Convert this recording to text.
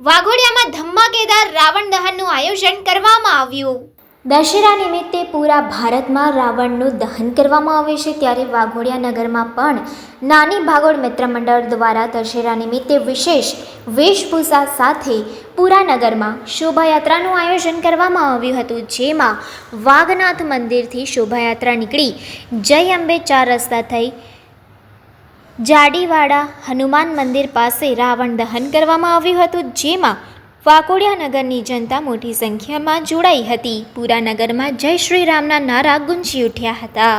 વાઘોડિયામાં ધમાકેદાર રાવણ દહનનું આયોજન કરવામાં આવ્યું. દશેરા નિમિત્તે પૂરા ભારતમાં રાવણનું દહન કરવામાં આવે છે ત્યારે વાઘોડિયા નગરમાં પણ નાની ભાગોળ મિત્ર મંડળ દ્વારા દશેરા નિમિત્તે વિશેષ વેશભૂષા સાથે પૂરા નગરમાં શોભાયાત્રાનું આયોજન કરવામાં આવ્યું હતું, જેમાં વાઘનાથ મંદિરથી શોભાયાત્રા નીકળી જય અંબે ચાર રસ્તા થઈ જાડીવાડા હનુમાન મંદિર પાસે રાવણ દહન કરવામાં આવ્યું હતું, જેમાં વાકોડિયા નગરની જનતા મોટી સંખ્યામાં જોડાઈ હતી. પૂરા નગરમાં જય શ્રી રામના નારા ગુંજી ઉઠ્યા હતા.